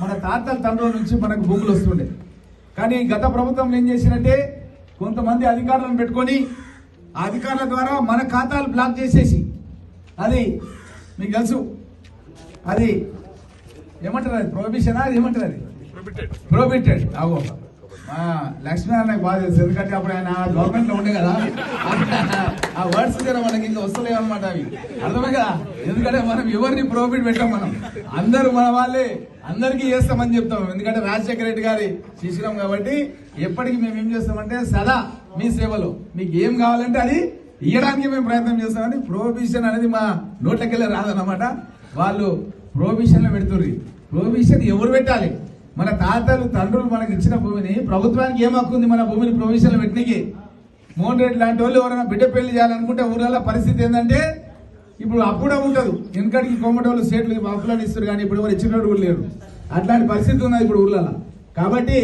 మన తాతల తండ్రుల నుంచి మనకు భూములు వస్తుండే. కానీ గత ప్రభుత్వం ఏం చేసినట్టే కొంతమంది అధికారులను పెట్టుకొని ఆ అధికారుల ద్వారా మన ఖాతాలు బ్లాక్ చేసేసి అది మీకు తెలుసు. అది ఏమంటారు అది? ప్రొహిబిషనా అది ఏమంటారు అది? ప్రొహిబిటెడ్ అవో మా లక్ష్మీనారాయణ నాకు బాగా తెలుసు. ఎందుకంటే అప్పుడు ఆయన గవర్నమెంట్లో ఉండే కదా. ఆ వర్డ్స్ దగ్గర మనకి ఇంకా వస్తలేవు అనమాట అవి. అర్థమే కదా ఎందుకంటే మనం ఎవరిని ప్రోఫిట్ పెట్టాం మనం? అందరూ మన వాళ్ళే. అందరికీ చేస్తామని చెప్తాం. ఎందుకంటే రాజశేఖర రెడ్డి గారి శిశురం కాబట్టి ఎప్పటికీ మేము ఏం చేస్తామంటే సదా మీ సేవలో. మీకు ఏం కావాలంటే అది ఇవ్వడానికి మేము ప్రయత్నం చేస్తామని ప్రోహిబిషన్ అనేది మా నోట్లకెళ్ళి రాదన్నమాట. వాళ్ళు ప్రోహిబిషన్ పెడుతుంది పెడుతుర్రి ఎవరు పెట్టాలి? మన తాతలు తండ్రులు మనకి ఇచ్చిన భూమిని ప్రభుత్వానికి ఏం మన భూమిని ప్రొవిజన్లు పెట్టినకి? మోహన్ రెడ్డి లాంటి వాళ్ళు ఎవరైనా బిడ్డ పెళ్ళి చేయాలనుకుంటే ఊళ్ళలో పరిస్థితి ఏంటంటే ఇప్పుడు అప్పుడే ఉండదు వెనకడికి వాళ్ళు సేట్లు అప్పులను ఇస్తారు కానీ ఇప్పుడు ఎవరు ఇచ్చినట్టు కూడా లేరు. అట్లాంటి పరిస్థితి ఉన్నది ఇప్పుడు ఊళ్ళలో కాబట్టి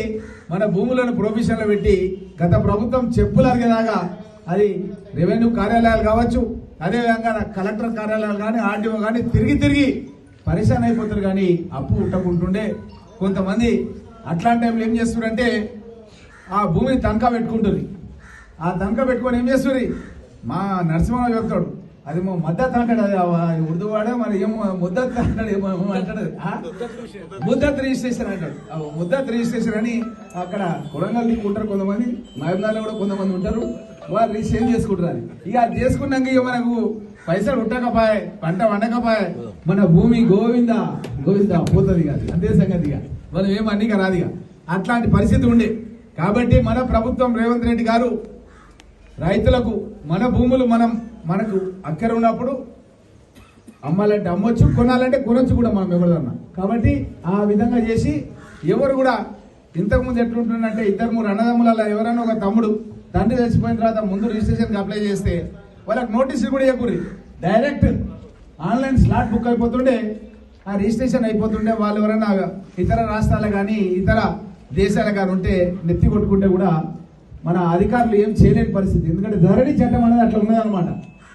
మన భూములను ప్రొవిజన్లు పెట్టి గత ప్రభుత్వం చెప్పులు అరిగేదాకా అది రెవెన్యూ కార్యాలయాలు కావచ్చు అదేవిధంగా కలెక్టర్ కార్యాలయాలు కానీ ఆర్డీఓ కానీ తిరిగి తిరిగి పరిశాన్ అయిపోతారు కానీ అప్పు ఉట్టకుంటుండే కొంతమంది అట్లాంటి టైంలో ఏం చేస్తున్నారంటే ఆ భూమిని తనఖా పెట్టుకుంటుంది. ఆ తనఖా పెట్టుకొని ఏం చేస్తుంది? మా నరసింహరావు చెప్తాడు అది మా మద్దతు అంటాడు అది ఆ ఉర్దూ వాడే మరి ఏమో ముద్దత్ అంటాడు ఏమో అంటాడు ముద్దత్ రిజిస్ట్రేషన్ అంటాడు. ముద్దత్ రిజిస్ట్రేషన్ అని అక్కడ కొడంగల్ దిక్కు ఉంటారు కొంతమంది మహబూబ్నగర్లో కూడా కొంతమంది ఉంటారు. వాళ్ళు రిజిస్ట్రేషన్ చేసుకుంటారు ఇక అది చేసుకున్నాక ఇక మనకు పైసలు ఉండకపోయే పంట వండకపోయే మన భూమి గోవింద గోవింద పోతుంది కాదు అంతే సంగతిగా మనం ఏం అన్నిక రాదు ఇక. అట్లాంటి పరిస్థితి ఉండే. కాబట్టి మన ప్రభుత్వం రేవంత్ రెడ్డి గారు రైతులకు మన భూములు మనం మనకు అక్కర ఉన్నప్పుడు అమ్మాలంటే అమ్మొచ్చు కొనాలంటే కొనొచ్చు కూడా మనం ఎవరిదన్నా. కాబట్టి ఆ విధంగా చేసి ఎవరు కూడా ఇంతకుముందు ఎట్లుంటుందంటే ఇద్దరు మూడు అన్నదమ్ములలో ఎవరైనా ఒక తమ్ముడు తండ్రి చచ్చిపోయిన తర్వాత ముందు రిజిస్ట్రేషన్కి అప్లై చేస్తే వాళ్ళకి నోటీసులు కూడా ఇవ్వకూరి డైరెక్ట్ ఆన్లైన్ స్లాట్ బుక్ అయిపోతుండే ఆ రిజిస్ట్రేషన్ అయిపోతుండే వాళ్ళు ఎవరైనా ఇతర రాష్ట్రాలు కానీ ఇతర దేశాలు కానీ ఉంటే నెత్తి కొట్టుకుంటే కూడా మన అధికారులు ఏం చేయలేని పరిస్థితి. ఎందుకంటే ధరణి చట్టం అనేది అట్లా ఉన్నదనమాట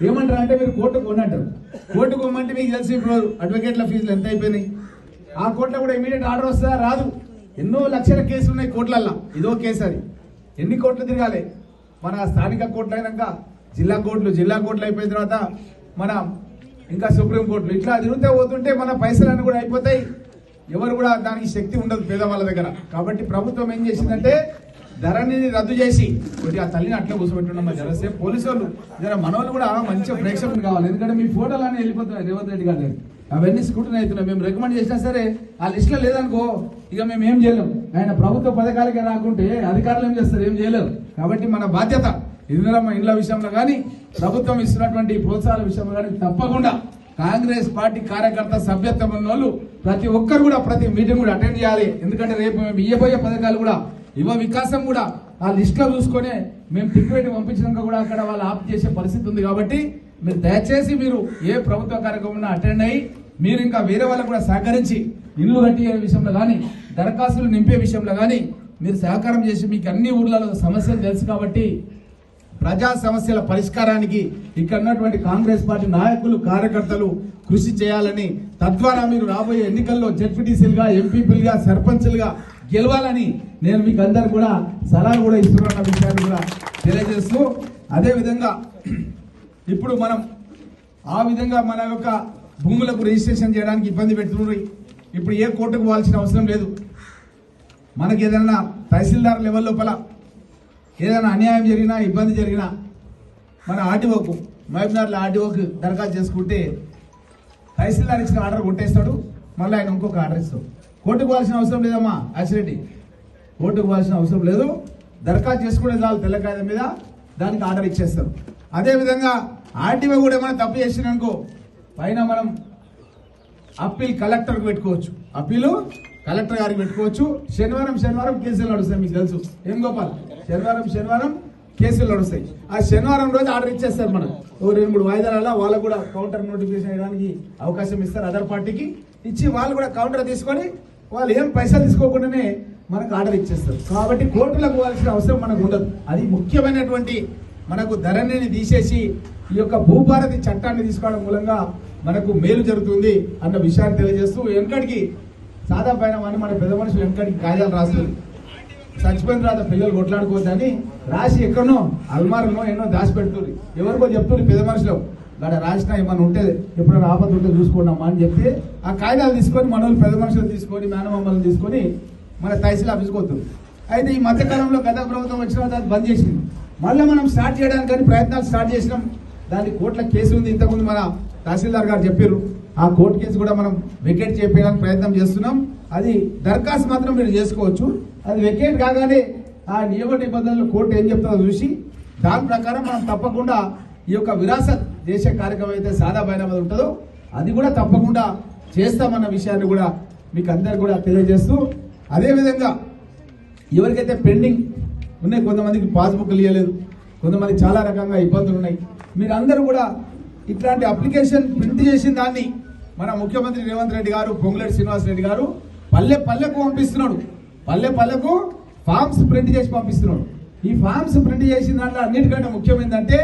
ఏమంటారు అంటే మీరు కోర్టు కొనంటారు కోర్టుకు కొమ్మంటే మీకు తెలిసి ఇప్పుడు అడ్వకేట్ల ఫీజులు ఎంత అయిపోయినాయి. ఆ కోర్టులో కూడా ఇమీడియట్ ఆర్డర్ వస్తుందా? రాదు. ఎన్నో లక్షల కేసులు ఉన్నాయి కోర్టులల్లో. ఇదో కేసు అది. ఎన్ని కోర్టులు తిరగాలి? మన స్థానిక కోర్టులు అయినాక జిల్లా కోర్టులు జిల్లా కోర్టులు అయిపోయిన తర్వాత మన ఇంకా సుప్రీంకోర్టులు ఇట్లా తిరుగుతూ పోతుంటే మన పైసలన్నీ కూడా అయిపోతాయి. ఎవరు కూడా దానికి శక్తి ఉండదు పేదవాళ్ళ దగ్గర. కాబట్టి ప్రభుత్వం ఏం చేసిందంటే ధరని రద్దు చేసి కొద్దిగా ఆ తల్లిని అట్లా కూర్చోబెట్టున్నాం జరసేపు పోలీసు వాళ్ళు జర మనోళ్ళు కూడా మంచిగా ప్రేక్షకులు కావాలి. ఎందుకంటే మీ ఫోటోలు అన్నీ వెళ్ళిపోతున్నాయి. రేవంత్ రెడ్డి గారు అవన్నీ స్కూటన్ అవుతున్నాయి. మేము రికమెండ్ చేసినా సరే ఆ లిస్ట్లో లేదనుకో ఇక మేము ఏం చేయలేం. ఆయన ప్రభుత్వ పథకాలకే రాకుంటే అధికారులు ఏం చేస్తారు? ఏం చేయలేరు. కాబట్టి మన బాధ్యత ఇందిరమ్మ ఇండ్ల విషయంలో కానీ ప్రభుత్వం ఇస్తున్నటువంటి ప్రోత్సాహాల విషయంలో కానీ తప్పకుండా కాంగ్రెస్ పార్టీ కార్యకర్త సభ్యత్వం ఉన్న వాళ్ళు ప్రతి ఒక్కరు కూడా ప్రతి మీటింగ్ కూడా అటెండ్ చేయాలి. ఎందుకంటే రేపు మేము ఇయ్యబోయే పథకాలు కూడా యువ వికాసం కూడా ఆ లిస్ట్లో చూసుకొని మేము టిక్ పంపించినాక కూడా అక్కడ వాళ్ళు ఆప్ చేసే పరిస్థితి ఉంది కాబట్టి మీరు దయచేసి మీరు ఏ ప్రభుత్వ కార్యక్రమం అటెండ్ అయ్యి మీరు ఇంకా వేరే వాళ్ళకు కూడా సహకరించి ఇల్లు కట్టే విషయంలో కానీ దరఖాస్తులు నింపే విషయంలో కానీ మీరు సహకారం చేసి మీకు అన్ని ఊర్లలో సమస్యలు తెలుసు కాబట్టి ప్రజా సమస్యల పరిష్కారానికి ఇక్కడ ఉన్నటువంటి కాంగ్రెస్ పార్టీ నాయకులు కార్యకర్తలు కృషి చేయాలని తద్వారా మీరు రాబోయే ఎన్నికల్లో జడ్పీటీసీలుగా ఎంపీపీలుగా సర్పంచ్లుగా గెలవాలని నేను మీకు అందరు కూడా సలహా కూడా ఇస్తున్న విషయాన్ని కూడా తెలియజేస్తూ అదేవిధంగా ఇప్పుడు మనం ఆ విధంగా మన యొక్క భూములకు రిజిస్ట్రేషన్ చేయడానికి ఇబ్బంది పెడుతున్నారు. ఇప్పుడు ఏ కోర్టుకు పోవాల్సిన అవసరం లేదు. మనకి ఏదైనా తహసీల్దార్ లెవెల్ లోపల ఏదైనా అన్యాయం జరిగినా ఇబ్బంది జరిగినా మన ఆర్టీఓకు మహబూబ్నగర్లో ఆర్టీఓకి దరఖాస్తు చేసుకుంటే తహసీల్దార్ ఇచ్చిన ఆర్డర్ కొట్టేస్తాడు మళ్ళీ ఆయన ఇంకొక ఆర్డర్ ఇస్తాడు. కోర్టుకు పోవాల్సిన అవసరం లేదమ్మా యాసిరెడ్డి కోర్టుకు పోవాల్సిన అవసరం లేదు. దరఖాస్తు చేసుకునే చాలు తెల్లకాయ మీద దానికి ఆర్డర్ ఇచ్చేస్తారు అదేవిధంగా ఆర్టీఓ కూడా ఏమైనా తప్పు చేసినానుకో పైన మనం అప్పీల్ కలెక్టర్కి పెట్టుకోవచ్చు. అప్పీలు కలెక్టర్ గారికి పెట్టుకోవచ్చు. శనివారం శనివారం కేసులు నడుస్తాయి మీకు తెలుసు. ఏం గోపాల్? శనివారం శనివారం కేసులు నడుస్తాయి. ఆ శనివారం రోజు ఆర్డర్ ఇచ్చేస్తారు మనం ఓ రెండు మూడు వాయిదాల వాళ్ళకు కూడా కౌంటర్ నోటిఫికేషన్ ఇవ్వడానికి అవకాశం ఇస్తారు అదర్ పార్టీకి. ఇచ్చి వాళ్ళు కూడా కౌంటర్ తీసుకొని వాళ్ళు ఏం పైసలు తీసుకోకుండానే మనకు ఆర్డర్ ఇచ్చేస్తారు. కాబట్టి కోర్టులకు పోవాల్సిన అవసరం మనకు ఉండదు. అది ముఖ్యమైనటువంటి మనకు ధరణిని తీసేసి ఈ యొక్క భూభారతి చట్టాన్ని తీసుకోవడం మూలంగా మనకు మేలు జరుగుతుంది అన్న విషయాన్ని తెలియజేస్తూ వెనకడికి సాదా పైన అని మన పెద్ద మనుషులు వెనకడికి కాజాలు రాస్తుంది చచ్చిపోయిన తర్వాత పిల్లలు కొట్లాడుకోవద్దని రాసి ఎక్కడనో అల్మారనో ఎన్నో దాచి పెడుతుంది ఎవరికో చెప్తుంది పెద్ద మనుషులు గడ రాసిన ఏమన్నా ఉంటే ఎప్పుడైనా ఆపద ఉంటే చూసుకున్నామా అని చెప్తే ఆ కాగితాలు తీసుకొని మన పెద్ద మనుషులు తీసుకొని మేనమామలను తీసుకొని మన తహసీల్ ఆఫీస్కి వస్తుంది అయితే ఈ మధ్యకాలంలో గత ప్రభుత్వం వచ్చిన తర్వాత బంద్ చేసింది. మళ్ళీ మనం స్టార్ట్ చేయడానికి ప్రయత్నాలు స్టార్ట్ చేసినాం. దాని కోట్ల కేసు ఉంది. ఇంతకుముందు మన తహసీల్దార్ గారు చెప్పారు ఆ కోర్టు కేసు కూడా మనం వెకేట్ చేయడానికి ప్రయత్నం చేస్తున్నాం. అది దరఖాస్తు మాత్రం మీరు చేసుకోవచ్చు. అది వెకేట్ కాగానే ఆ నియమ నిబంధనలు కోర్టు ఏం చెప్తుందో చూసి దాని ప్రకారం మనం తప్పకుండా ఈ యొక్క విరాసత్ చేసే కార్యక్రమం అయితే సాదా బైనామది ఉంటుందో అది కూడా తప్పకుండా చేస్తామన్న విషయాన్ని కూడా మీకు అందరు కూడా తెలియజేస్తూ అదేవిధంగా ఎవరికైతే పెండింగ్ ఉన్నాయి కొంతమందికి పాస్బుక్లు ఇవ్వలేదు కొంతమంది చాలా రకంగా ఇబ్బందులు ఉన్నాయి. మీరు అందరూ కూడా ఇట్లాంటి అప్లికేషన్ ప్రింట్ చేసిన దాన్ని మన ముఖ్యమంత్రి రేవంత్ రెడ్డి గారు పొంగులేటి శ్రీనివాస్ రెడ్డి గారు పల్లె పల్లెకు పంపిస్తున్నాడు. పల్లె పల్లెకు ఫామ్స్ ప్రింట్ చేసి పంపిస్తున్నాడు. ఈ ఫామ్స్ ప్రింట్ చేసిన దాంట్లో అన్నిటికంటే ముఖ్యం ఏంటంటే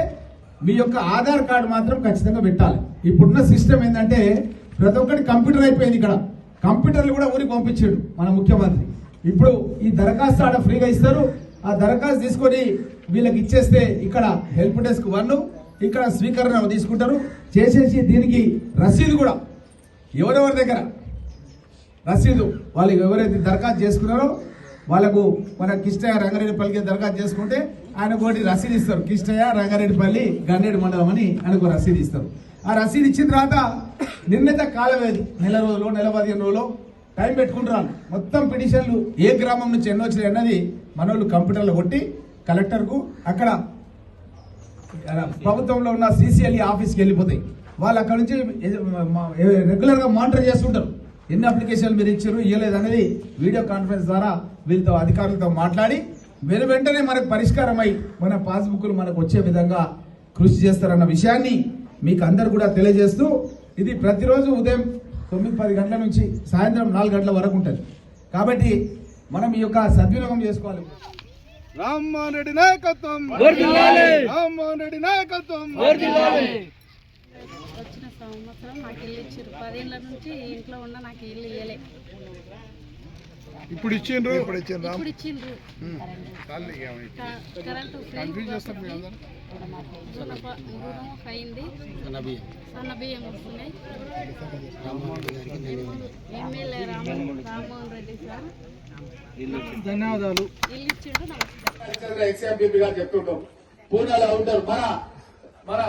మీ యొక్క ఆధార్ కార్డు మాత్రం ఖచ్చితంగా పెట్టాలి. ఇప్పుడున్న సిస్టమ్ ఏంటంటే ప్రతి ఒక్కటి కంప్యూటర్ అయిపోయింది ఇక్కడ. కంప్యూటర్లు కూడా ఊరికి పంపించాడు మన ముఖ్యమంత్రి. ఇప్పుడు ఈ దరఖాస్తు ఆడ ఫ్రీగా ఇస్తారు. ఆ దరఖాస్తు తీసుకొని వీళ్ళకి ఇచ్చేస్తే ఇక్కడ హెల్ప్ డెస్క్ వన్ ఇక్కడ స్వీకరణ తీసుకుంటారు. చేసేసి దీనికి రసీదు కూడా. ఎవరెవరి దగ్గర? రసీదు. వాళ్ళు ఎవరైతే దరఖాస్తు చేసుకున్నారో వాళ్ళకు మన కిష్టయ్య రంగారెడ్డిపల్లికి దరఖాస్తు చేసుకుంటే ఆయన ఒకటి రసీదు ఇస్తారు. కిష్టయ్య రంగారెడ్డిపల్లి గన్నేడు మండలం అని ఆయనకు రసీదు ఇస్తారు. ఆ రసీదు ఇచ్చిన తర్వాత నిర్ణీత కాలం ఏది నెల రోజులు నెల పదిహేను రోజులు టైం పెట్టుకుంటున్నాను మొత్తం పిటిషన్లు ఏ గ్రామం నుంచి ఎన్నో వచ్చినాయి అన్నది మనోళ్ళు కంప్యూటర్లో కొట్టి కలెక్టర్కు అక్కడ ప్రభుత్వంలో ఉన్న సీసీఎల్ఈ ఆఫీస్కి వెళ్ళిపోతాయి. వాళ్ళు అక్కడ నుంచి రెగ్యులర్గా మానిటర్ చేస్తుంటారు. ఎన్ని అప్లికేషన్లు మీరు ఇచ్చారు ఇవ్వలేదు అనేది వీడియో కాన్ఫరెన్స్ ద్వారా వీళ్ళతో అధికారులతో మాట్లాడి వెను వెంటనే మనకు పరిష్కారమై మన పాస్బుక్లు మనకు వచ్చే విధంగా కృషి చేస్తారన్న విషయాన్ని మీకు అందరు కూడా తెలియజేస్తూ ఇది ప్రతిరోజు ఉదయం తొమ్మిది పది గంటల నుంచి సాయంత్రం నాలుగు గంటల వరకు ఉంటుంది. కాబట్టి మనం ఈ యొక్క సద్వినియోగం చేసుకోవాలి. రామ్మోహన్ రెడ్డి నాయకత్వం. రామ్మోహన్ రెడ్డి నాయకత్వం. వచ్చిన సంవత్సరం నాకు ఇల్లు ఇచ్చారు పదేళ్ళ నుంచి ఇంట్లో ఉన్న నాకు ఇల్లు ఇయ్యలే. ఇప్పుడు ఇచ్చిండ్రు? ఇప్పుడు ఇచ్చిండ్రు? ఇప్పుడు ఇచ్చిండ్రు. కరెంటు. రుణప- రుణం అయింది. సన్న బియ్యం. వస్తున్నాయి. MLA Rammohan Reddy sir. ధన్యవాదాలు. ఇల్లు చెప్తుంటాం పూనాలో ఉంటారు. మన మన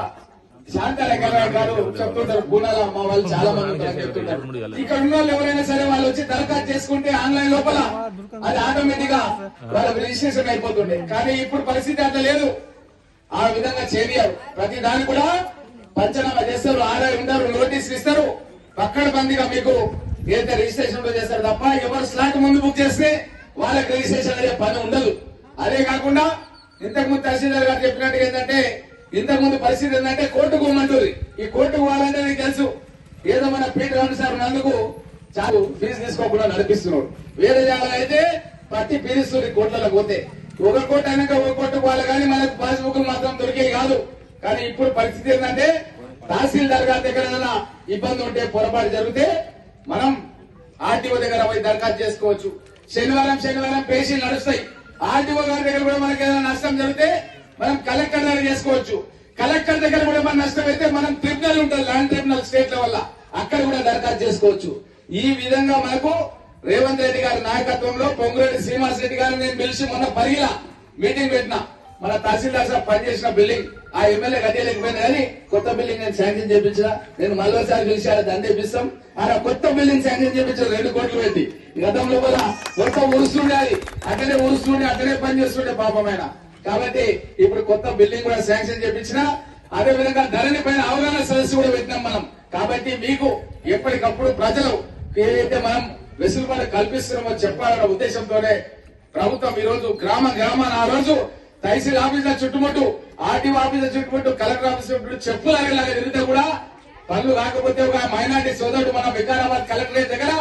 శాంతలేఖ గారు చెప్తుంటారు పూనాలో మా వాళ్ళు చాలా మంది ఉంటారు చెప్తుంటారు. ఇక్కడ ఉన్న వాళ్ళు ఎవరైనా సరే వాళ్ళు వచ్చి దరఖాస్తు చేసుకుంటే ఆన్లైన్ లోపల అది ఆటోమేటిక్గా వాళ్ళకి రిజిస్ట్రేషన్ అయిపోతుండే. కానీ ఇప్పుడు పరిస్థితి అట్లా లేదు. ఆ విధంగా చేయరు ప్రతి దాన్ని కూడా పంచనామా చేస్తారు ఆర్డర్ ఉంటారు నోటీసులు ఇస్తారు. పక్కడ బందిగా మీకు ఏదైతే రిజిస్ట్రేషన్ చేస్తారు తప్ప ఎవరు స్లాట్ ముందు బుక్ చేస్తే వాళ్ళకి రిజిస్ట్రేషన్ అయ్యే పని ఉండదు. అదే కాకుండా ఇంతకు ముందు తహసీల్దార్ గారు చెప్పినట్టుగా ఏంటంటే ఇంతకు ముందు పరిస్థితి ఏంటంటే కోర్టుకు పోమంటుంది. ఈ కోర్టుకు పోవాలంటే నీకు తెలుసు ఏదో మన పీటర్ రావు సార్ నందుకు చాలు ఫీజు తీసుకోకుండా నడిపిస్తున్నాడు. వేరే జాగా అయితే ప్రతి పీరిస్తుంది కోట్లలో పోతే. ఒక కోట అయినాక ఒక కోట పోవాలి కానీ మనకు పాస్బుక్ మాత్రం దొరికేవి కాదు. కానీ ఇప్పుడు పరిస్థితి ఏంటంటే తహసీల్దార్ గారి దగ్గర ఏదైనా ఇబ్బంది ఉంటే పొరపాటు జరిగితే మనం ఆర్టీఓ దగ్గర పోయి దరఖాస్తు చేసుకోవచ్చు. శనివారం శనివారం పేషీలు నడుస్తాయి. ఆర్టీఓ గారి దగ్గర కూడా మనకి ఏదైనా నష్టం జరిగితే మనం కలెక్టర్ దగ్గర చేసుకోవచ్చు. కలెక్టర్ దగ్గర కూడా మన నష్టం అయితే మనం ట్రిబ్యునల్ ఉంటుంది ల్యాండ్ ట్రిబ్యునల్ స్టేట్ వల్ల అక్కడ కూడా దరఖాస్తు చేసుకోవచ్చు. ఈ విధంగా మనకు రేవంత్ రెడ్డి గారి నాయకత్వంలో పొంగురెడ్డి శ్రీనివాస్ రెడ్డి గారిని నేను పిలిచి మొన్న పరిగిలా మీటింగ్ పెట్టిన. మన తహసీల్దార్ సార్ పనిచేసిన బిల్డింగ్ ఆ ఎమ్మెల్యే కట్టేయలేకపోయినా కానీ కొత్త బిల్డింగ్ నేను శాంక్షన్ చేపించిన నేను మళ్ళీసారి పిలిచి ఆడ దండ ఇప్పిస్తాం కొత్త బిల్డింగ్ శాంక్షన్ చేపించారు రెండు కోట్లు పెట్టి. గతంలో కూడా కొత్త ఉరుస్తుండే అది అక్కడే ఉరుస్తుండే అక్కడే పని చేస్తుండే పాపమైన కాబట్టి ఇప్పుడు కొత్త బిల్డింగ్ కూడా శాంక్షన్ చేపించిన అదే విధంగా ధరణి పైన అవగాహన సదస్సు కూడా పెట్టినాం మనం. కాబట్టి మీకు ఎప్పటికప్పుడు ప్రజలు ఏదైతే మనం వెసులుబాటు కల్పిస్తున్నామో చెప్పాలన్న ఉద్దేశంతోనే ప్రభుత్వం ఈ రోజు గ్రామ గ్రామాన్ని ఆ రోజు తహసీల్ ఆఫీసుల చుట్టుముట్టు ఆర్టీఓ ఆఫీసుల చుట్టుముట్టు కలెక్టర్ ఆఫీస్ చుట్టూ చెప్పులు అగేలాగా తిరిగితే కూడా పనులు కాకపోతే ఒక మైనార్టీ సోదరుడు మన వికారాబాద్ కలెక్టరేట్ దగ్గర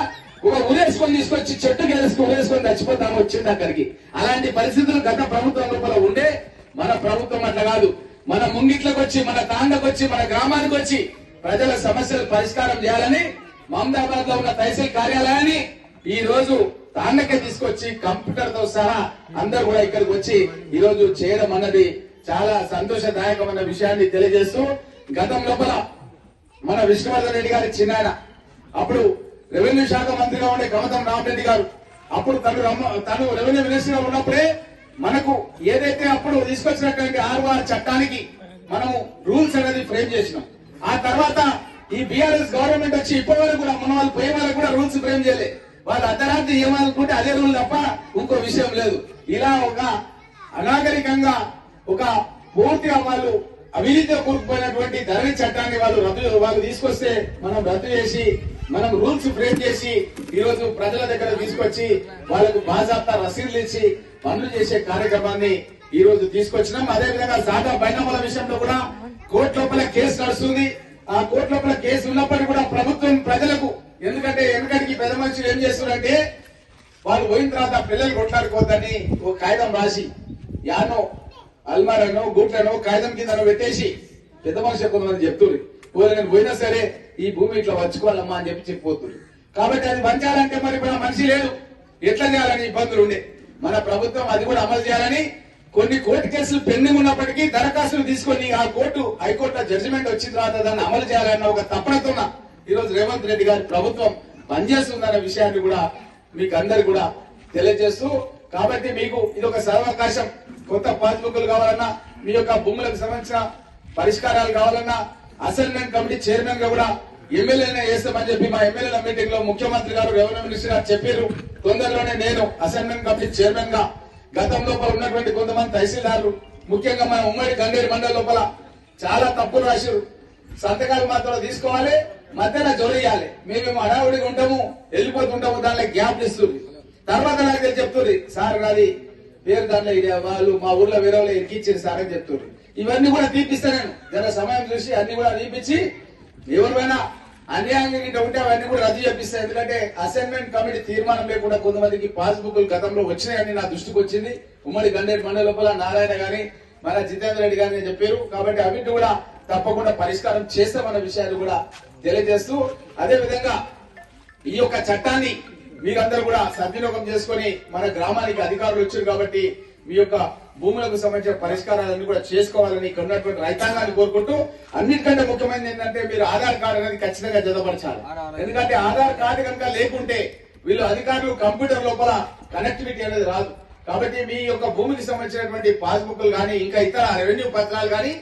ఒక ఉరేసుకొని తీసుకొచ్చి చెట్టు గెలుసుకొని ఉరేసుకొని చచ్చిపోతాము వచ్చింది అక్కడికి. అలాంటి పరిస్థితులు గత ప్రభుత్వం లోపల ఉండే మన ప్రభుత్వం అట్లా కాదు. మన ముంగిట్లకు వచ్చి మన తాండకు వచ్చి మన గ్రామానికి వచ్చి ప్రజల సమస్యలు పరిష్కారం చేయాలని మమదాబాద్లో ఉన్న తహసీల్ కార్యాలయాన్ని ఈ రోజు తాండకే తీసుకొచ్చి కంప్యూటర్తో సహా అందరు కూడా ఇక్కడికి వచ్చి ఈ రోజు చేయడం అన్నది చాలా సంతోషదాయకమైన విషయాన్ని తెలియజేస్తూ గతం లోపల మన విష్ణువర్ధన్ రెడ్డి గారి చిన్నాయన అప్పుడు రెవెన్యూ శాఖ మంత్రిగా ఉండే కమతం రామరెడ్డి గారు అప్పుడు తను రమ్మ- తను రెవెన్యూ మినిస్టర్గా ఉన్నప్పుడే మనకు ఏదైతే అప్పుడు తీసుకొచ్చినటువంటి ఆర్ఆర్ చట్టానికి మనము రూల్స్ అనేది ఫ్రేమ్ చేసినాం. ఆ తర్వాత ఈ బీఆర్ఎస్ గవర్నమెంట్ వచ్చి ఇప్పటి వరకు కూడా మన వాళ్ళు పోయే వాళ్ళకు కూడా రూల్స్ ఫ్రేమ్ చేయలేదు వాళ్ళు అర్ధరాత్రి ఏమనుకుంటే అదే రూల్ తప్ప ఇంకో విషయం లేదు. ఇలా ఒక అనాగరికంగా ఒక పూర్తిగా వాళ్ళు అవినీతిలో కూరుకుపోయినటువంటి ధరణి చట్టాన్ని వాళ్ళు రద్దు వాళ్ళు తీసుకొస్తే మనం రద్దు చేసి మనం రూల్స్ బ్రేక్ చేసి ఈ రోజు ప్రజల దగ్గర తీసుకొచ్చి వాళ్ళకు బాజాప్తా రసీదులు ఇచ్చి పనులు చేసే కార్యక్రమాన్ని ఈ రోజు తీసుకొచ్చినాం. అదే విధంగా సాదా బైనముల విషయంలో కూడా కోర్టు లోపల కేసు నడుస్తుంది. ఆ కోర్టు లోపల కేసు ఉన్నప్పటికీ కూడా ప్రభుత్వం ఎందుకంటే వెనకడికి పెద్ద మనుషులు ఏం చేస్తున్నారంటే వాళ్ళు పోయిన తర్వాత పిల్లలు కొట్లాడుకోవద్దని ఓ కాగితం రాసి యానో అల్మారనో గుట్లనో కాగితం కిందనో పెట్టేసి పెద్ద మనుషులు కొంతమంది చెప్తున్నారు పోలే నేను పోయినా సరే ఈ భూమి ఇట్లా వచ్చుకోవాలమ్మా అని చెప్పి చెప్పిపోతున్నారు కాబట్టి అది పంచాలంటే మరి ఇప్పుడు మనిషి లేదు ఎట్లా చేయాలని ఇబ్బందులు ఉండే. మన ప్రభుత్వం అది కూడా అమలు చేయాలని కొన్ని కోర్టు కేసులు పెండింగ్ ఉన్నప్పటికీ దరఖాస్తులు తీసుకొని ఆ కోర్టు హైకోర్టులో జడ్జిమెంట్ వచ్చిన తర్వాత దాన్ని అమలు చేయాలన్న ఒక తపనతో ఈరోజు రేవంత్ రెడ్డి గారి ప్రభుత్వం పనిచేస్తుందన్న విషయాన్ని కూడా మీకు అందరు కూడా తెలియజేస్తూ కాబట్టి మీకు ఇది ఒక సర్వకాశం. కొత్త పాస్బుక్లు కావాలన్నా మీ యొక్క భూములకు సంబంధించిన పరిష్కారాలు కావాలన్నా అసైన్మెంట్ కమిటీ చైర్మన్గా కూడా ఎమ్మెల్యేనే చేస్తామని చెప్పి మా ఎమ్మెల్యేల మీటింగ్లో ముఖ్యమంత్రి గారు రెవెన్యూ మినిస్టర్ గారు చెప్పారు తొందరలోనే నేను అసైన్మెంట్ కమిటీ చైర్మన్గా గతం లోపల ఉన్నటువంటి కొంతమంది తహసీల్దారులు ముఖ్యంగా మన ఉమ్మడి గండేరు మండలి లోపల చాలా తప్పులు రాశారు సంతకాలు మాత్రం తీసుకోవాలి. మధ్యన జోలియాలి. మేమేమో హడావుడిగా ఉంటాము వెళ్ళిపోతుంటాము దానిలో గ్యాప్ ఇస్తుంది తర్వాత నాకు తెలిసి చెప్తుంది సార్ నాది పేరు దాంట్లో ఇది వాళ్ళు మా ఊర్లో వేరే వాళ్ళు ఎక్కిచ్చింది సార్ అని చెప్తుంది. ఇవన్నీ కూడా తీపిస్తా నేను. జర సమయం చూసి అన్ని కూడా తీపిచ్చి ఎవరిపైనా అన్యాయంగా గిట్ట ఉంటే అవన్నీ కూడా రద్దు చేపిస్తాయి ఎందుకంటే అసైన్మెంట్ కమిటీ తీర్మానం లేకుండా కొంతమందికి పాస్బుక్లు గతంలో వచ్చినాయని నా దృష్టికి వచ్చింది. ఉమ్మడి గండేరు మండలి లోపల నారాయణ గాని మన జితేంద్ర రెడ్డి గారిని చెప్పారు. కాబట్టి అవిటి కూడా తప్పకుండా పరిష్కారం చేస్తామన్న విషయాలు కూడా తెలియజేస్తూ అదే విధంగా ఈ యొక్క చట్టాన్ని మీరందరూ కూడా సద్వినియోగం చేసుకొని మన గ్రామానికి అధికారులు వచ్చారు కాబట్టి మీ యొక్క భూములకు సంబంధించిన పరిష్కారాలన్నీ కూడా చేసుకోవాలని ఇక్కడ ఉన్నటువంటి రైతాంగాన్ని కోరుకుంటూ అన్నిటికంటే ముఖ్యమైనది ఏంటంటే మీరు ఆధార్ కార్డు అనేది ఖచ్చితంగా జతపరచాలి. ఎందుకంటే ఆధార్ కార్డు కనుక లేకుంటే వీళ్ళు అధికారులు కంప్యూటర్ లోపల కనెక్టివిటీ అనేది రాదు. కాబట్టి మీ యొక్క భూమికి సంబంధించినటువంటి పాస్బుక్లు కానీ ఇంకా ఇతర రెవెన్యూ పత్రాలు కానీ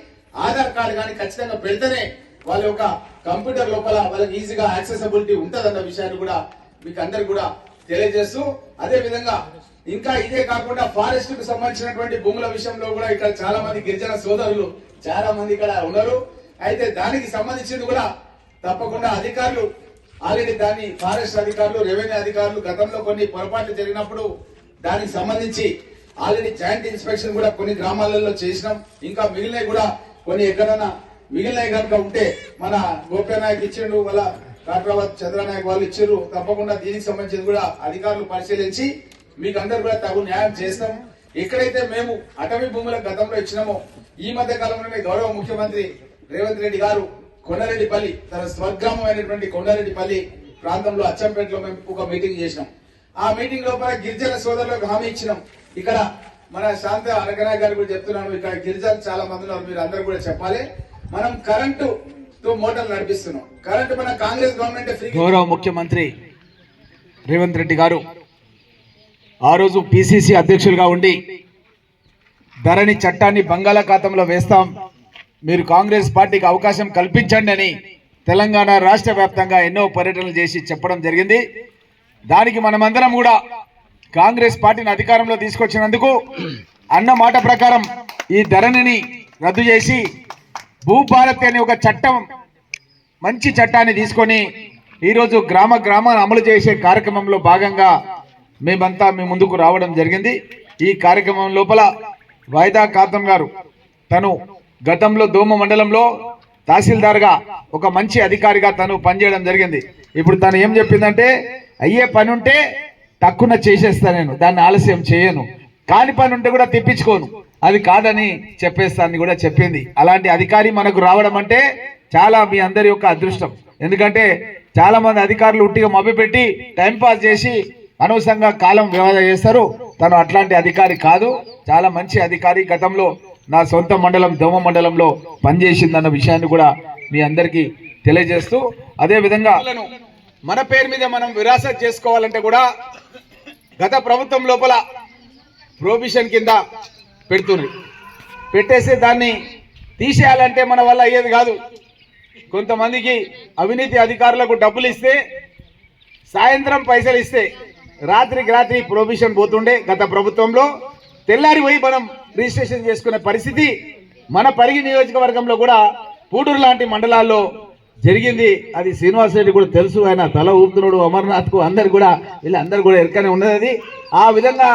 ఆధార్ కార్డు కానీ ఖచ్చితంగా పెడితేనే వాళ్ళ యొక్క కంప్యూటర్ లోపల వాళ్ళకి ఈజీగా యాక్సెసబిలిటీ ఉంటదన్న విషయాన్ని కూడా మీకు అందరికి కూడా తెలియజేస్తూ అదే విధంగా ఇంకా ఇదే కాకుండా ఫారెస్ట్కు సంబంధించినటువంటి భూముల విషయంలో కూడా ఇక్కడ చాలా మంది గిరిజన సోదరులు చాలా మంది ఇక్కడ ఉన్నారు. అయితే దానికి సంబంధించింది కూడా తప్పకుండా అధికారులు ఆల్రెడీ దాన్ని ఫారెస్ట్ అధికారులు రెవెన్యూ అధికారులు గతంలో కొన్ని పొరపాట్లు జరిగినప్పుడు దానికి సంబంధించి ఆల్రెడీ జాయింట్ ఇన్స్పెక్షన్ కూడా కొన్ని గ్రామాలలో చేసినాం. ఇంకా మిగిలినవి కూడా కొన్ని ఎక్కడైనా మిగిలినవి కనుక ఉంటే మన గోప్యనాయక్ ఇచ్చిండు వాళ్ళ కాట్రాబాద్ చంద్రనాయక్ వాళ్ళు ఇచ్చారు తప్పకుండా దీనికి సంబంధించి కూడా అధికారులు పరిశీలించి మీకు అందరు కూడా తగు న్యాయం చేస్తాం. ఎక్కడైతే మేము అటవీ భూముల గతంలో ఇచ్చినామో ఈ మధ్య కాలంలోనే గౌరవ ముఖ్యమంత్రి రేవంత్ రెడ్డి గారు కొండారెడ్డిపల్లి తన స్వగ్రామం అయినటువంటి కొండారెడ్డిపల్లి ప్రాంతంలో అచ్చంపేటలో మేము ఒక మీటింగ్ చేసినాం. ఆ మీటింగ్ లోపల గిరిజన సోదరులకు హామీ ఇచ్చినాం. ఇక్కడ మన శాంత అరగనాయ్ గారు కూడా చెప్తున్నాను ఇక్కడ గిరిజన చాలా మంది ఉన్నారు మీరు అందరు కూడా చెప్పాలి. మనం కరెంటు తో మోటార్లు నడిపిస్తున్నాం. కరెంటు మన కాంగ్రెస్ గవర్నమెంట్ గౌరవ ముఖ్యమంత్రి రేవంత్ రెడ్డి గారు ఆ రోజు పిసిసి అధ్యక్షులుగా ఉండి ధరణి చట్టాన్ని బంగాళాఖాతంలో వేస్తాం. మీరు కాంగ్రెస్ పార్టీకి అవకాశం కల్పించండి అని తెలంగాణ రాష్ట్ర వ్యాప్తంగా ఎన్నో పర్యటనలు చేసి చెప్పడం జరిగింది. దానికి మనమందరం కూడా కాంగ్రెస్ పార్టీని అధికారంలో తీసుకొచ్చినందుకు అన్న మాట ప్రకారం ఈ ధరణిని రద్దు చేసి భూభారతి అనే ఒక చట్టం మంచి చట్టాన్ని తీసుకొని ఈరోజు గ్రామ గ్రామాన్ని అమలు చేసే కార్యక్రమంలో భాగంగా మేమంతా మీ ముందుకు రావడం జరిగింది. ఈ కార్యక్రమం లోపల వాయిదా కాతం గారు తను గతంలో దోమ మండలంలో తహసీల్దార్గా ఒక మంచి అధికారిగా తను పనిచేయడం జరిగింది. ఇప్పుడు తను ఏం చెప్పిందంటే అయ్యే పని ఉంటే తక్కువ చేసేస్తా నేను దాన్ని ఆలస్యం చేయను. కాని పని ఉంటే కూడా తెప్పించుకోను. అది కాదని చెప్పేస్తాను కూడా చెప్పింది. అలాంటి అధికారి మనకు రావడం అంటే చాలా మీ అందరి యొక్క అదృష్టం. ఎందుకంటే చాలా మంది అధికారులు ఉట్టిగా మభ్యపెట్టి టైంపాస్ చేసి అనవసరంగా కాలం వ్యవధ చేస్తారు. తను అట్లాంటి అధికారి కాదు. చాలా మంచి అధికారి. గతంలో నా సొంత మండలం దోమ మండలంలో పనిచేసిందన్న విషయాన్ని కూడా మీ అందరికీ తెలియజేస్తూ అదేవిధంగా మన పేరు మీద మనం విరాసత్ చేసుకోవాలంటే కూడా గత ప్రభుత్వం లోపల ప్రొహిబిషన్ కింద పెడుతున్నారు పెట్టేసి దాన్ని తీసేయాలంటే మన వల్ల అయ్యేది కాదు. కొంతమందికి అవినీతి అధికారులకు డబ్బులు ఇస్తే సాయంత్రం పైసలు ఇస్తే రాత్రికి రాత్రి ప్రొహిబిషన్ పోతుండే గత ప్రభుత్వంలో. తెల్లారి పోయి మనం రిజిస్ట్రేషన్ చేసుకునే పరిస్థితి మన పరిగి నియోజకవర్గంలో కూడా పూటూరు లాంటి మండలాల్లో జరిగింది. అది శ్రీనివాస్ రెడ్డి కూడా తెలుసు. ఆయన తల ఊపుతున్నాడు. అమర్నాథ్కు అందరు కూడా వీళ్ళందరూ కూడా ఎరుకనే ఉన్నది ఆ విధంగా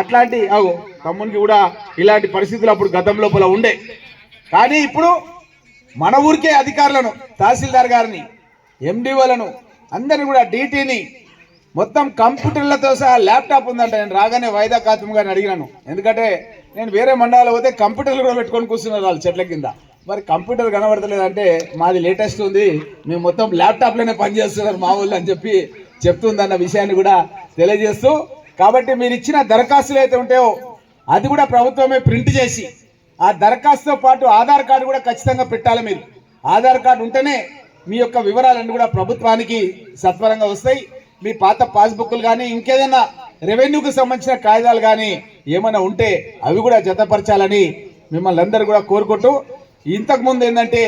అట్లాంటి అవు తమ్మునికి కూడా ఇలాంటి పరిస్థితులు అప్పుడు గతం లోపల ఉండే. కానీ ఇప్పుడు మన ఊరికే అధికారులను తహసీల్దార్ గారిని ఎండిఓలను అందరిని కూడా డీటీని మొత్తం కంప్యూటర్లతో సహా ల్యాప్టాప్ ఉందంట. నేను రాగానే వాయిదా ఖాతం గారిని అడిగినాను. ఎందుకంటే నేను వేరే మండలాలు పోతే కంప్యూటర్లు కూడా పెట్టుకొని కూర్చున్నారు వాళ్ళు చెట్ల కింద. మరి కంప్యూటర్ కనబడతలేదంటే మాది లేటెస్ట్ ఉంది. మేము మొత్తం ల్యాప్టాప్లోనే పనిచేస్తున్నారు మా ఊళ్ళో అని చెప్పి చెప్తుందన్న విషయాన్ని కూడా తెలియజేస్తూ కాబట్టి మీరు ఇచ్చిన దరఖాస్తులు అయితే ఉంటాయో అది కూడా ప్రభుత్వమే ప్రింట్ చేసి ఆ దరఖాస్తుతో పాటు ఆధార్ కార్డు కూడా ఖచ్చితంగా పెట్టాలి మీరు. ఆధార్ కార్డు ఉంటేనే మీ యొక్క వివరాలన్నీ కూడా ప్రభుత్వానికి సత్వరంగా వస్తాయి. మీ పాత పాస్బుక్లు కానీ ఇంకేదైనా రెవెన్యూకి సంబంధించిన కాగితాలు కానీ ఏమైనా ఉంటే అవి కూడా జతపరచాలని మిమ్మల్ని అందరూ కూడా కోరుకుంటూ ఇంతకుముందు ఏంటంటే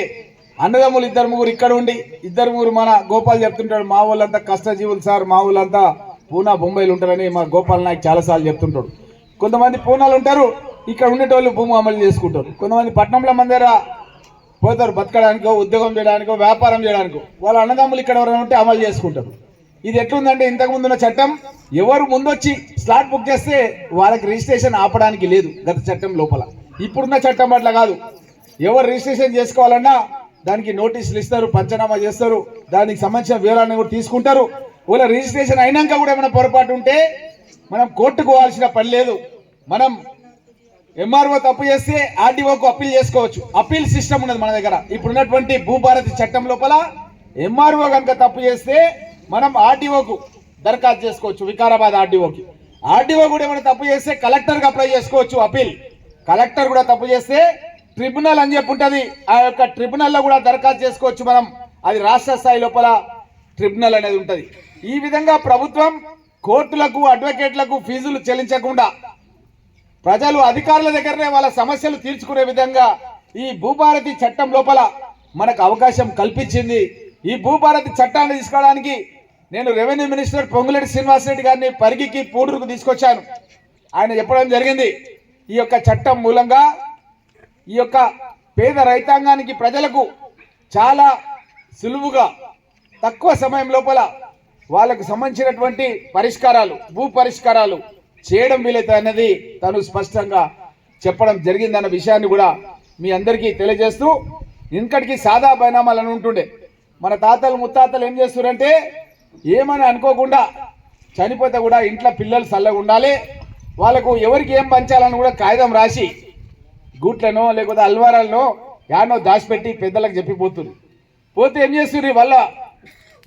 అన్నదమ్ములు ఇద్దరు ముగ్గురు ఇక్కడ ఉండి ఇద్దరు ముగ్గురు మన గోపాల్ చెప్తుంటాడు మా వాళ్ళంతా కష్టజీవులు సార్ మా వాళ్ళంతా పూనా బొంబాయిలు ఉంటారని మా గోపాల్ నాయక్ చాలాసార్లు చెప్తుంటాడు. కొంతమంది పూనాలు ఉంటారు ఇక్కడ ఉండేటోళ్ళు భూమి అమలు చేసుకుంటారు. కొంతమంది పట్టణంలో మంది దగ్గర పోతారు బతకడానికో ఉద్యోగం చేయడానికో వ్యాపారం చేయడానికో. వాళ్ళ అన్నదమ్ములు ఇక్కడ ఎవరైనా ఉంటే అమలు చేసుకుంటారు. ఇది ఎట్లుందంటే ఇంతకుముందున్న చట్టం ఎవరు ముందొచ్చి స్లాట్ బుక్ చేస్తే వాళ్ళకి రిజిస్ట్రేషన్ ఆపడానికి లేదు గత చట్టం లోపల. ఇప్పుడున్న చట్టం అట్లా కాదు. ఎవరు రిజిస్ట్రేషన్ చేసుకోవాలన్నా దానికి నోటీసులు ఇస్తారు పంచనామా చేస్తారు దానికి సంబంధించిన వివరాలను కూడా తీసుకుంటారు. ఒకవేళ రిజిస్ట్రేషన్ అయినాక కూడా ఏమైనా పొరపాటు ఉంటే మనం కోర్టుకు పోవాల్సిన పని లేదు. మనం ఎంఆర్ఓ తప్పు చేస్తే ఆర్డీఓకు అప్పీల్ చేసుకోవచ్చు. అప్పీల్ సిస్టమ్ ఉన్నది మన దగ్గర. ఇప్పుడు ఉన్నటువంటి భూభారతి చట్టం లోపల ఎంఆర్ఓ కనుక తప్పు చేస్తే మనం ఆర్డీఓకు దరఖాస్తు చేసుకోవచ్చు వికారాబాద్ ఆర్డీఓకి ఆర్డీఓ కూడా ఏమైనా తప్పు చేస్తే కలెక్టర్కి అప్లై చేసుకోవచ్చు అప్పీల్. కలెక్టర్ కూడా తప్పు చేస్తే ట్రిబ్యునల్ అని చెప్పి ఉంటుంది. ఆ యొక్క ట్రిబ్యునల్లో కూడా దరఖాస్తు చేసుకోవచ్చు మనం. అది రాష్ట్ర స్థాయి లోపల ట్రిబ్యునల్ అనేది ఉంటుంది. ఈ విధంగా ప్రభుత్వం కోర్టులకు అడ్వకేట్లకు ఫీజులు చెల్లించకుండా ప్రజలు అధికారుల దగ్గరనే వాళ్ళ సమస్యలు తీర్చుకునే విధంగా ఈ భూభారతి చట్టం లోపల మనకు అవకాశం కల్పించింది. ఈ భూభారతి చట్టాన్ని తీసుకోవడానికి నేను రెవెన్యూ మినిస్టర్ పొంగులేటి శ్రీనివాసరెడ్డి గారిని పరిగికి పూడూరుకు తీసుకొచ్చాను. ఆయన చెప్పడం జరిగింది ఈ యొక్క చట్టం మూలంగా ఈ యొక్క పేద రైతాంగానికి ప్రజలకు చాలా సులువుగా తక్కువ సమయం లోపల వాళ్ళకు సంబంధించినటువంటి పరిష్కారాలు భూ పరిష్కారాలు చేయడం వీలైతే అన్నది తను స్పష్టంగా చెప్పడం జరిగిందన్న విషయాన్ని కూడా మీ అందరికీ తెలియజేస్తూ ఇంకటికి సాదా బైనామాలను ఉంటుండే. మన తాతలు ముత్తాతలు ఏం చేస్తారంటే ఏమని అనుకోకుండా చనిపోతే కూడా ఇంట్లో పిల్లలు చల్లగా ఉండాలి. వాళ్ళకు ఎవరికి ఏం పంచాలని కూడా కాగితం రాసి గూట్లనో లేకపోతే అల్వారాలనో యానో దాచిపెట్టి పెద్దలకు చెప్పిపోతుంది పోతే ఏం చేస్తుంది వల్ల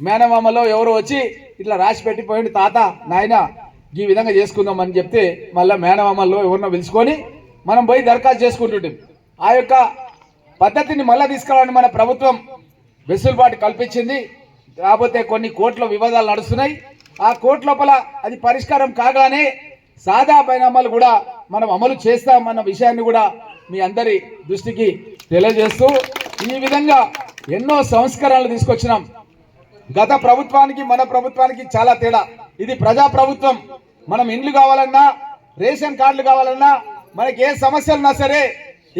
మేనమామలో ఎవరో వచ్చి ఇట్లా రాసి పెట్టిపోయింది తాత నాయన ఈ విధంగా చేసుకుందాం అని చెప్తే మళ్ళీ మేనమామల్లో ఎవరినో పిలుచుకొని మనం పోయి దరఖాస్తు చేసుకుంటుంటాం ఆ యొక్క పద్ధతిని మళ్ళీ తీసుకోవాలని మన ప్రభుత్వం వెసులుబాటు కల్పించింది. కాకపోతే కొన్ని కోట్ల వివాదాలు నడుస్తున్నాయి. ఆ కోర్టు లోపల అది పరిష్కారం కాగానే సాదా పరిణామాలు కూడా మనం అమలు చేస్తామన్న విషయాన్ని కూడా మీ అందరి దృష్టికి తెలియజేస్తూ ఈ విధంగా ఎన్నో సంస్కరణలు తీసుకొచ్చినాం. గత ప్రభుత్వానికి మన ప్రభుత్వానికి చాలా తేడా. ఇది ప్రజా ప్రభుత్వం మనం ఇండ్లు కావాలన్నా రేషన్ కార్డులు కావాలన్నా మనకి ఏ సమస్యలున్నా సరే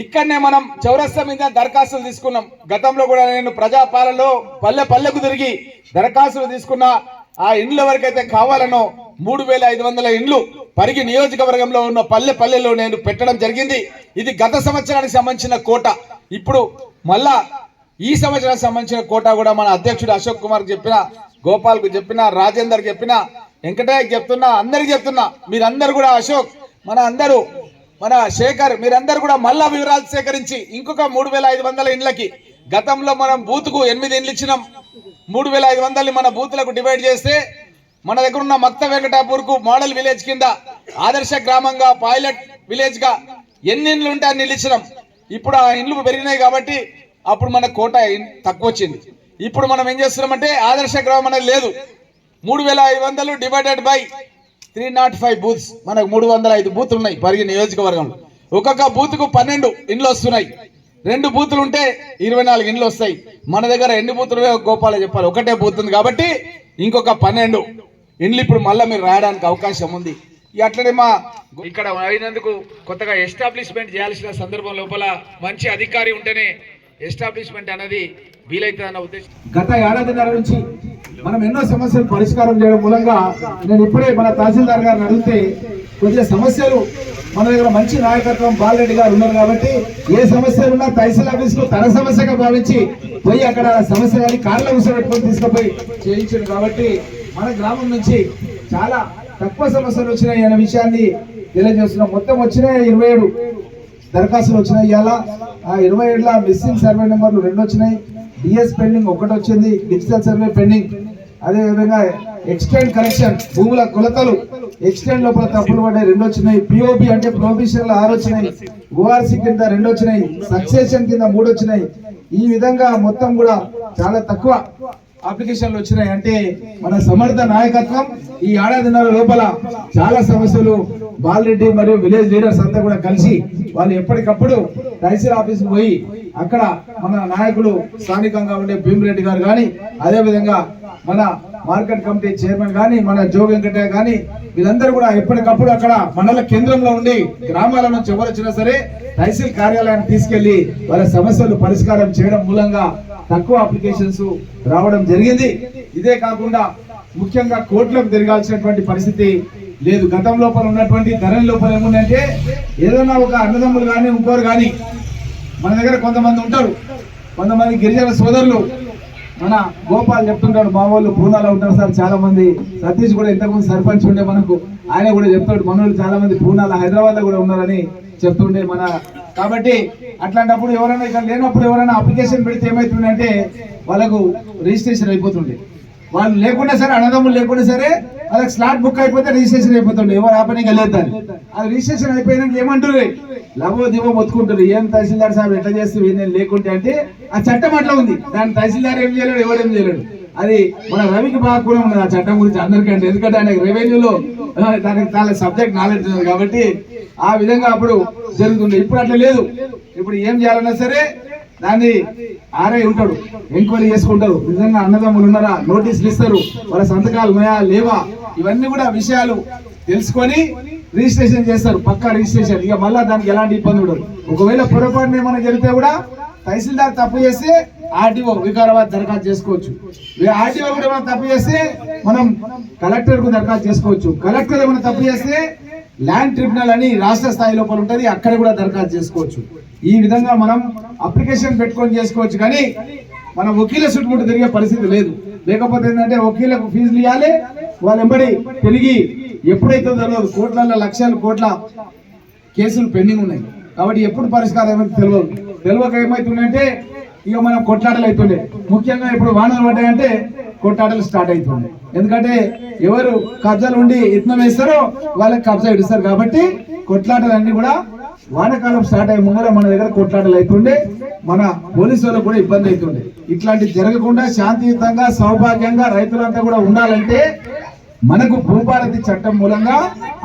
ఇక్కడనే మనం చౌరస్తా మీద దరఖాస్తులు తీసుకున్నాం. గతంలో కూడా నేను ప్రజాపాలనలో పల్లె పల్లెకు తిరిగి దరఖాస్తులు తీసుకున్నా. ఆ ఇండ్ల వరకైతే కావాలనో మూడు వేల ఐదు వందల ఇండ్లు పరిగి నియోజకవర్గంలో ఉన్న పల్లె పల్లెలో నేను పెట్టడం జరిగింది. ఇది గత సంవత్సరానికి సంబంధించిన కోట. ఇప్పుడు మళ్ళా ఈ సంవత్సరానికి సంబంధించిన కోట కూడా మన అధ్యక్షుడు అశోక్ కుమార్ చెప్పిన గోపాల్కు చెప్పిన రాజేందర్ చెప్పిన వెంకటయ్యకి చెప్తున్నా అందరికి చెప్తున్నా మీరందరూ కూడా అశోక్ మన అందరూ మన శేఖర్ మీరందరూ కూడా మళ్ళా వివరాలు సేకరించి ఇంకొక మూడు వేల ఐదు వందల ఇండ్లకి గతంలో మనం బూత్కు ఎనిమిది ఇండ్లు ఇచ్చినాం. మూడు వేల ఐదు వందలని మన బూత్లకు డివైడ్ చేస్తే మన దగ్గర ఉన్న మక్త వెంకటాపూర్కు మోడల్ విలేజ్ కింద ఆదర్శ గ్రామంగా పైలట్ విలేజ్గా ఎన్ని ఇండ్లు ఉంటే అన్ని ఇల్లు ఇచ్చినాం. ఇప్పుడు ఆ ఇండ్లు పెరిగినాయి కాబట్టి అప్పుడు మన కోట తక్కువ వచ్చింది ఇప్పుడు మనం ఏం చేస్తున్నామంటే ఆదర్శ గ్రామం అనేది లేదు. మూడు వేల ఐదు వందలు divided by three not five booths మనకు మూడు వందల ఐదు బూత్లు ఉన్నాయి పరిగి నియోజకవర్గంలో. ఒక్కొక్క బూత్కు పన్నెండు ఇండ్లు వస్తున్నాయి. రెండు బూతులు ఉంటే ఇరవై నాలుగు ఇండ్లు వస్తాయి. మన దగ్గర ఎన్ని బూతులు గోపాల చెప్పాలి. ఒకటే బూత్ ఉంది కాబట్టి ఇంకొక పన్నెండు ఇండ్లు ఇప్పుడు మళ్ళీ మీరు రాయడానికి అవకాశం ఉంది. అట్లనే మా ఇక్కడ అయినందుకు కొత్తగా ఎస్టాబ్లిష్మెంట్ చేయాల్సిన సందర్భం లోపల మంచి అధికారి ఉంటేనే ఎస్టాబ్లిష్మెంట్ అనేది వీలైతుందన్న ఉద్దేశం. గత ఏడాదిన్నర నుంచి మనం ఎన్నో సమస్యలు పరిష్కారం చేయడం మూలంగా నేను ఇప్పుడే మన తహసీల్దార్ గారిని అడిగితే కొద్దిగా సమస్యలు మన దగ్గర మంచి నాయకత్వం బాలరెడ్డి గారు ఉన్నారు కాబట్టి ఏ సమస్యలు ఉన్నా తహసీల్ ఆఫీస్లో తన సమస్యగా భావించి పోయి అక్కడ సమస్య కానీ కార్ల విషయం తీసుకుపోయి చేయించాడు కాబట్టి మన గ్రామం నుంచి చాలా తక్కువ సమస్యలు వచ్చినాయి అనే విషయాన్ని తెలియజేస్తున్నాం. మొత్తం వచ్చినాయి ఇరవై ఏడు. దరఖాస్తులు వచ్చినాయి. ఇవాళ ఇరవై ఏళ్ళ మిస్సింగ్ సర్వే నెంబర్లు రెండు వచ్చినాయి. డిఎస్ పెండింగ్ ఒకటి వచ్చింది. డిజిటల్ సర్వే పెండింగ్ అదేవిధంగా ఎక్స్టెండ్ కరెక్షన్ భూముల కొలతలు ఎక్స్టెండ్ లోపల తప్పులు పడ్డాయి. రెండు వచ్చినాయి. పిఓబి అంటే ప్రొఫెషనల్ ఆరు వచ్చినాయి. ఓఆర్సీ కింద రెండు వచ్చినాయి. సక్సెషన్ కింద మూడు వచ్చినాయి. ఈ విధంగా మొత్తం కూడా చాలా తక్కువ అప్లికేషన్లు వచ్చినాయి. అంటే మన సమర్థ నాయకత్వం ఈ ఏడాదిన్నర లోపల చాలా సమస్యలు బాలరెడ్డి మరియు విలేజ్ లీడర్స్ అంతా కూడా కలిసి వాళ్ళు ఎప్పటికప్పుడు తహసీల్ ఆఫీస్కి పోయి అక్కడ మన నాయకులు స్థానికంగా ఉండే భీమిరెడ్డి గారు కానీ అదేవిధంగా మన మార్కెట్ కమిటీ చైర్మన్ కానీ మన జో వెంకటయ్య కానీ వీళ్ళందరూ కూడా ఎప్పటికప్పుడు అక్కడ మండల కేంద్రంలో ఉండి గ్రామాల నుంచి ఎవరు వచ్చినా సరే తహసీల్ కార్యాలయాన్ని తీసుకెళ్ళి వాళ్ళ సమస్యలు పరిష్కారం చేయడం మూలంగా తక్కువ అప్లికేషన్స్ రావడం జరిగింది. ఇదే కాకుండా ముఖ్యంగా కోర్టులకు తిరగాల్సినటువంటి పరిస్థితి లేదు గతం లోపల ఉన్నటువంటి ధరల లోపల ఏముందంటే ఏదైనా ఒక అన్నదమ్ములు కానీ ఇంకోరు కానీ మన దగ్గర కొంతమంది ఉంటారు. కొంతమంది గిరిజన సోదరులు. మన గోపాల్ చెప్తుంటాడు మా వాళ్ళు పూనాలో ఉంటారు సార్ చాలా మంది సతీష్ కూడా ఇంతకుముందు సర్పంచ్ ఉండే మనకు. ఆయన కూడా చెప్తాడు మన చాలామంది చాలా మంది పూనాల హైదరాబాద్లో కూడా ఉన్నారని చెప్తుండే మన. కాబట్టి అట్లాంటప్పుడు ఎవరైనా ఇక్కడ లేనప్పుడు ఎవరైనా అప్లికేషన్ పెడితే ఏమవుతుందంటే వాళ్ళకు రిజిస్ట్రేషన్ అయిపోతుండే. వాళ్ళు లేకుండా సరే అన్నదమ్ములు లేకుండా సరే వాళ్ళకి స్లాట్ బుక్ అయిపోతే రిజిస్ట్రేషన్ అయిపోతుండే. ఎవరు ఆపని వెళ్ళేది అది రిజిస్ట్రేషన్ అయిపోయినాక ఏమంటారు లవో దివో మొత్తుకుంటారు ఏం తహసీల్దార్ సార్ ఎట్లా చేస్తే నేను లేకుంటే అంటే ఆ చట్టం అట్లా ఉంది. దాని తహసీల్దార్ ఏం చేయలేడు ఎవడేం చేయలేడు. అది మన రవికి బాగా కూడా ఉన్నది ఆ చట్టం గురించి అందరికంటే ఎందుకంటే ఆయన రెవెన్యూలో దానికి చాలా సబ్జెక్ట్ నాలెడ్జ్ ఉంది కాబట్టి ఆ విధంగా అప్పుడు జరుగుతుంది ఇప్పుడు అట్లా లేదు. ఇప్పుడు ఏం చేయాలన్నా సరే దాన్ని ఆర్ఐ ఉంటాడు ఎంక్వైరీ చేసుకుంటారు. నిజంగా అన్నదమ్ములు ఉన్నారా? నోటీసులు ఇస్తారు. వాళ్ళ సంతకాలు ఉన్నాయా? లేవా? ఇవన్నీ కూడా విషయాలు తెలుసుకొని రిజిస్ట్రేషన్ చేస్తారు. పక్కా రిజిస్ట్రేషన్. ఇక మళ్ళీ దానికి ఎలాంటి ఇబ్బంది ఉండదు. ఒకవేళ పొరపాటున ఏమైనా జరిగితే కూడా తహసీల్దార్ తప్పు చేస్తే ఆర్టీఓ వికారాబాద్ దరఖాస్తు చేసుకోవచ్చు. ఆర్టీఓ కూడా ఏమైనా తప్పు చేస్తే మనం కలెక్టర్కు దరఖాస్తు చేసుకోవచ్చు. కలెక్టర్ ఏమైనా తప్పు చేస్తే ల్యాండ్ ట్రిబ్యునల్ అని రాష్ట్ర స్థాయి లోపల ఉంటుంది అక్కడ కూడా దరఖాస్తు చేసుకోవచ్చు. ఈ విధంగా మనం అప్లికేషన్ పెట్టుకొని చేసుకోవచ్చు కానీ మన వకీల చుట్టుముట్టు తిరిగే పరిస్థితి లేదు. లేకపోతే ఏంటంటే వకీలకు ఫీజులు ఇవ్వాలి వాళ్ళు వెంబడి తిరిగి ఎప్పుడైతే తెలియదు కోట్ల లక్షల కోట్ల కేసులు పెండింగ్ ఉన్నాయి. కాబట్టి ఎప్పుడు పరిష్కారం ఏమైతే తెలియదు. తెలియక ఏమవుతుందంటే ఇక మనం కొట్లాటలు అవుతుండే. ముఖ్యంగా ఇప్పుడు వానలు పడ్డాయంటే కొట్లాటలు స్టార్ట్ అవుతుండే ఎందుకంటే ఎవరు కబ్జాలు ఉండి యత్నం వేస్తారో వాళ్ళకి కబ్జా ఇడుస్తారు కాబట్టి కొట్లాటలు అన్ని కూడా వానాకాలం స్టార్ట్ అయ్యే ముందర మన దగ్గర కొట్లాటలు అవుతుండే మన పోలీసు వాళ్ళకు కూడా ఇబ్బంది అవుతుండే ఇట్లాంటివి జరగకుండా శాంతియుతంగా సౌభాగ్యంగా రైతులంతా కూడా ఉండాలంటే మనకు భూభారతి చట్టం మూలంగా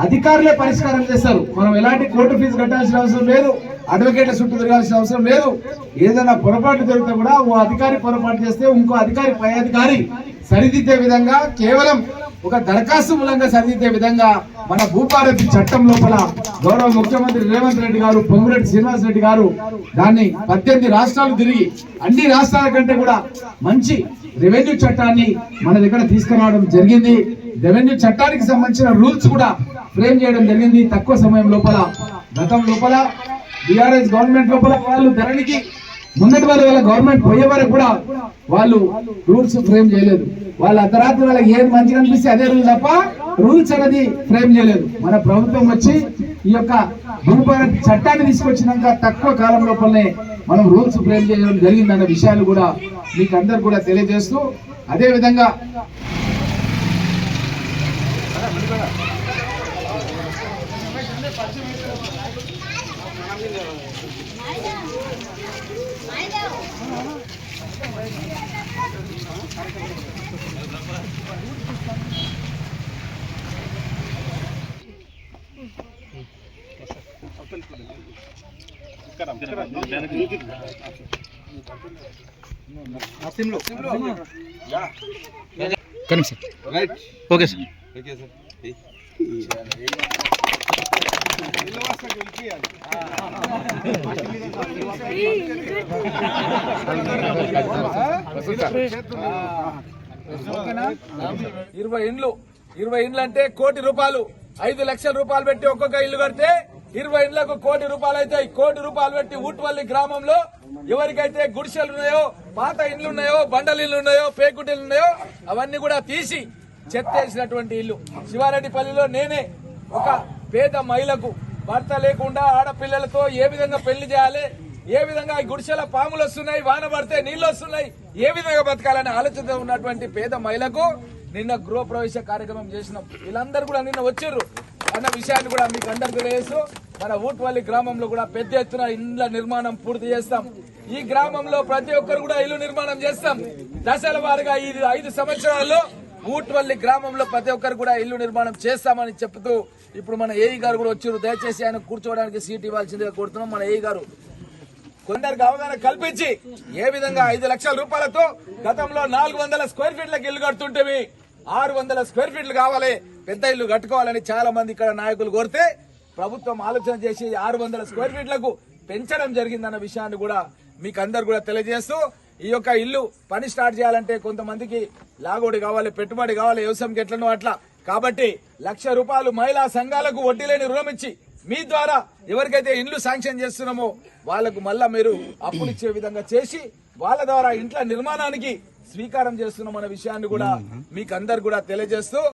అధికారులే పరిష్కారం చేస్తారు. మనం ఎలాంటి కోర్టు ఫీజు కట్టాల్సిన అవసరం లేదు. అడ్వకేట్ల చుట్టూ తిరగాల్సిన అవసరం లేదు. ఏదైనా పొరపాటు జరిగితే కూడా ఓ అధికారి పొరపాటు చేస్తే ఇంకో అధికారి పై అధికారి సరిదిద్దే విధంగా కేవలం ఒక దరఖాస్తు మూలంగా సరిదిద్దే విధంగా మన భూభారతి చట్టం లోపల గౌరవ ముఖ్యమంత్రి రేవంత్ రెడ్డి గారు పొంగురెడ్డి శ్రీనివాస్ రెడ్డి గారు దాన్ని పద్దెనిమిది రాష్ట్రాలు తిరిగి అన్ని రాష్ట్రాల కంటే కూడా మంచి రెవెన్యూ చట్టాన్ని మన దగ్గర తీసుకురావడం జరిగింది. రెవెన్యూ చట్టానికి సంబంధించిన రూల్స్ కూడా ఫ్రేమ్ చేయడం జరిగింది. తక్కువ సమయం లోపల గతం లోపల బీఆర్ఎస్ గవర్నమెంట్ లోపల వాళ్ళు ధరణికి ముందటి వాళ్ళ వాళ్ళ గవర్నమెంట్ పోయే వరకు కూడా వాళ్ళు రూల్స్ ఫ్రేమ్ చేయలేదు. వాళ్ళ అర్ధరాత్రి వాళ్ళకి ఏది మంచిగా అనిపిస్తే అదే రూల్ తప్ప రూల్స్ అనేది ఫ్రేమ్ చేయలేదు. మన ప్రభుత్వం వచ్చి ఈ యొక్క భూపాలన చట్టాన్ని తీసుకొచ్చినాక తక్కువ కాలం లోపలనే మనం రూల్స్ ఫ్రేమ్ చేయడం జరిగిందన్న విషయాలు కూడా మీకు అందరు కూడా తెలియజేస్తూ అదేవిధంగా అదే విధంగా ఓకే సార్. ఇరవై ఇండ్లు. ఇరవై ఇండ్లు అంటే కోటి రూపాయలు. ఐదు లక్షల రూపాయలు పెట్టి ఒక్కొక్క ఇల్లు కడితే ఇరవై ఇండ్లకు కోటి రూపాయలు అవుతాయి కోటి రూపాయలు పెట్టి ఊట్వల్లి గ్రామంలో ఎవరికైతే గుడిసెలు ఉన్నాయో పాత ఇండ్లు ఉన్నాయో బండల ఇల్లు ఉన్నాయో పేకుటిల్లు ఉన్నాయో అవన్నీ కూడా తీసి చెత్తేసినటువంటి ఇల్లు. శివారెడ్డిపల్లిలో నేనే ఒక పేద మహిళకు భర్త లేకుండా ఆడపిల్లలతో ఏ విధంగా పెళ్ళి చేయాలి? ఏ విధంగా ఈ గుడిసెల పాములు వస్తున్నాయి వాన పడితే నీళ్ళు వస్తున్నాయి? ఏ విధంగా బతకాలని ఆలోచన ఉన్నటువంటి పేద మహిళకు నిన్న గృహ ప్రవేశ కార్యక్రమం చేసినాం. వీళ్ళందరూ కూడా నిన్న వచ్చారు అన్న విషయాన్ని కూడా మీకు అందరికీ తెలియజేస్తూ మన ఊట్వల్లి గ్రామంలో కూడా పెద్ద ఎత్తున ఇండ్ల నిర్మాణం పూర్తి చేస్తాం. ఈ గ్రామంలో ప్రతి ఒక్కరు కూడా ఇల్లు నిర్మాణం చేస్తాం. దశల వారుగా ఈ ఐదు సంవత్సరాల్లో ఊట్వల్లి గ్రామంలో ప్రతి ఒక్కరు కూడా ఇల్లు నిర్మాణం చేస్తామని చెప్తూ ఇప్పుడు మన ఏఈ గారు కూడా వచ్చారు. దయచేసి ఆయన కూర్చోవడానికి సీట్ ఇవ్వాల్సిందిగా కోరుతున్నాం. మన ఏఈ గారు కొందరికి అవగాహన కల్పించి ఏ విధంగా ఐదు లక్షల రూపాయలతో గతంలో నాలుగు వందల స్క్వేర్ ఫీట్లకు ఇల్లు కడుతుంటేవి ఆరు వందల స్క్వేర్ ఫీట్లు కావాలి. పెద్ద ఇల్లు కట్టుకోవాలని చాలా మంది ఇక్కడ నాయకులు కోరితే ప్రభుత్వం ఆలోచన చేసి ఆరు వందల స్క్వేర్ ఫీట్లకు పెంచడం జరిగిందన్న విషయాన్ని కూడా మీకు అందరు కూడా తెలియజేస్తూ ఈ యొక్క ఇల్లు పని స్టార్ట్ చేయాలంటే కొంతమందికి లాగోడి కావాలి పెట్టుబడి కావాలి వ్యవసాయంకి ఎట్లనో అట్లా. కాబట్టి లక్ష రూపాయలు మహిళా సంఘాలకు వడ్డీ లేని రుణం ఇచ్చి మీ ద్వారా ఎవరికైతే ఇండ్లు శాంక్షన్ చేస్తున్నామో వాళ్ళకు మళ్ళా మీరు అప్పులు ఇచ్చే విధంగా చేసి వాళ్ళ ద్వారా ఇంట్ల నిర్మాణానికి స్వీకారం చేస్తున్నాం అనే విషయాన్ని కూడా మీకు అందరు కూడా తెలియజేస్తూ